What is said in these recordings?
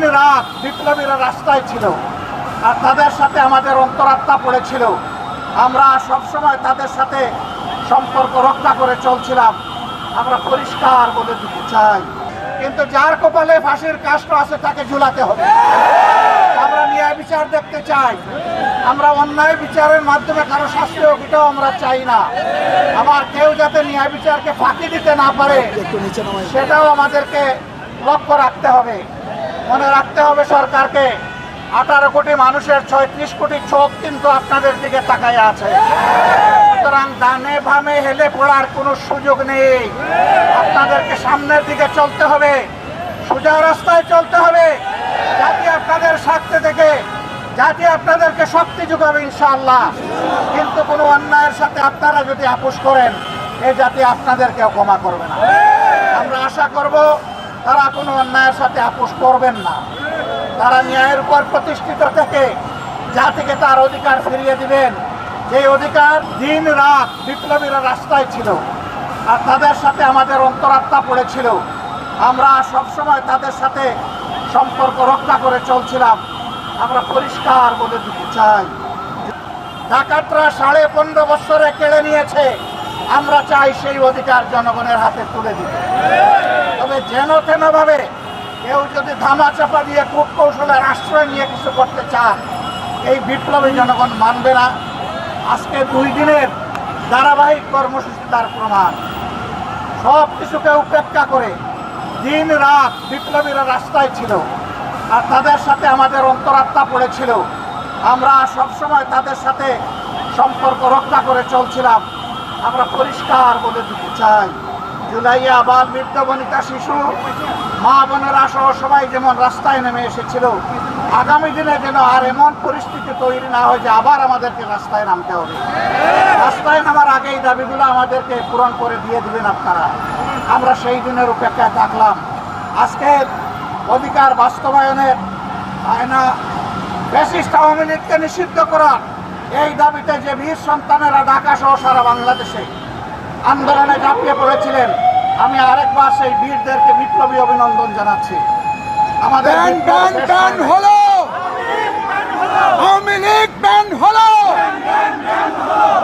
দিন রাত বিপ্লবীরা রাস্তায় ছিল আর তাদের সাথে আমাদের অন্তরাত্মা পড়েছিল। আমরা সবসময় তাদের সাথে সম্পর্ক রক্ষা করে চলছিলাম। আমরা পরিষ্কার বলে দিতে চাই। কিন্তু যার কপালে ফাঁসির কাষ্ট আছে তাকে ঝুলাতে হবে। আমরা ন্যায় বিচার দেখতে চাই। আমরা অন্যায় বিচারের মাধ্যমে কারও শাস্তি এটাও আমরা চাই না। আবার কেউ যাতে ন্যায় বিচারকে ফাঁকি দিতে না পারে, সেটাও আমাদেরকে লক্ষ্য রাখতে হবে। মনে রাখতে হবে সরকারকে। আঠারো কোটি মানুষের ছয়ত্রিশ কোটি চোখ কিন্তু আপনাদের দিকে তাকায় আছে। সুতরাং দানে ভামে হেলে পড়ার কোনো সুযোগ নেই। আপনাদেরকে সামনের দিকে চলতে হবে। সোজা রাস্তায় চলতে হবে। জাতি আপনাদের স্বার্থে থেকে জাতি আপনাদেরকে শক্তি যোগাবে ইনশাআল্লাহ। কিন্তু কোনো অন্যায়ের সাথে আপনারা যদি আপোষ করেন, এ জাতি আপনাদেরকেও ক্ষমা করবে না। আমরা আশা করব তারা কোনো অন্যায়ের সাথে আপোষ করবেন না। তারা ন্যায়ের উপর প্রতিষ্ঠিত থেকে জাতিকে তার অধিকার ফিরিয়ে দিবেন। যে অধিকার দিন রাত বিপ্লবীরা রাস্তায় ছিল আর তাদের সাথে আমাদের অন্তরাত্মা পড়েছিল। আমরা সবসময় তাদের সাথে সম্পর্ক রক্ষা করে চলছিলাম। আমরা পরিষ্কার বলে দিতে চাই। ডাকাতরা সাড়ে পনেরো বছরে কেড়ে নিয়েছে। আমরা চাই সেই অধিকার জনগণের হাতে তুলে দিতে। তবে যেন তেন ভাবে কেউ যদি ধামা চাপা দিয়ে কূট কৌশলের আশ্রয় নিয়ে কিছু করতে চান এই বিপ্লবী জনগণ মানবে না। আজকে দুই দিনের ধারাবাহিক কর্মসূচি তার প্রমাণ। সব কিছুকে উপেক্ষা করে দিন রাত বিপ্লবীরা রাস্তায় ছিল আর তাদের সাথে আমাদের অন্তরাত্মা পড়েছিল। আমরা সবসময় তাদের সাথে সম্পর্ক রক্ষা করে চলছিলাম। আমরা পরিষ্কার বলে দিতে চাই। জুলাইয়া আবার বৃদ্ধ বনিতা শিশু, মা বোনেরা সহ সবাই যেমন রাস্তায় নেমে এসেছিল, আগামী দিনে যেন আর এমন পরিস্থিতি তৈরি না হয় যে আবার আমাদেরকে রাস্তায় নামতে হবে। রাস্তায় নামার আগে এই দাবিগুলো আমাদেরকে পূরণ করে দিয়ে দিবেন আপনারা। আমরা সেই দিনের উপেক্ষায় থাকলাম। আজকে অধিকার বাস্তবায়নের আয়না ফ্যাসিস্ট আওয়ামী লীগকে নিষিদ্ধ করা এই দাবিতে যে বীর সন্তানেরা ঢাকা সহ সারা বাংলাদেশে আন্দোলনে ঝাঁপিয়ে পড়েছিলেন। আমি আরেকবার সেই বীরদেরকে বিপ্লবী অভিনন্দন জানাচ্ছি। আমাদের। হলো! আওয়ামী লীগ ব্যান হলো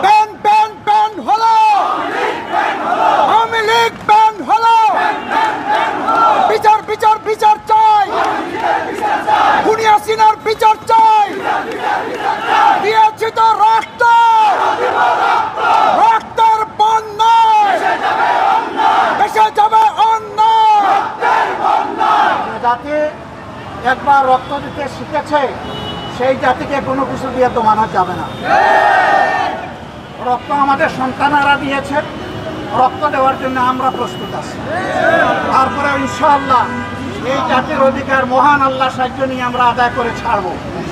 ব্যান ব্যান ব্যান হলো আওয়ামী লীগ ব্যান হলো বিচার বিচার বিচার চাই দুনিয়া সিনার বিচার চাই দিয়েছি তো রক্ত রক্তের বন্যায় দেশে যাবে অন্য জাতি একবার রক্ত দিতে শিখেছে, সেই জাতিকে কোনো কিছু দিয়ে তো মানা যাবে না। রক্ত আমাদের সন্তানারা দিয়েছে, রক্ত দেওয়ার জন্য আমরা প্রস্তুত আছি। তারপরে ইনশাআল্লাহ এই জাতির অধিকার মহান আল্লাহ সাহায্য নিয়ে আমরা আদায় করে ছাড়বো।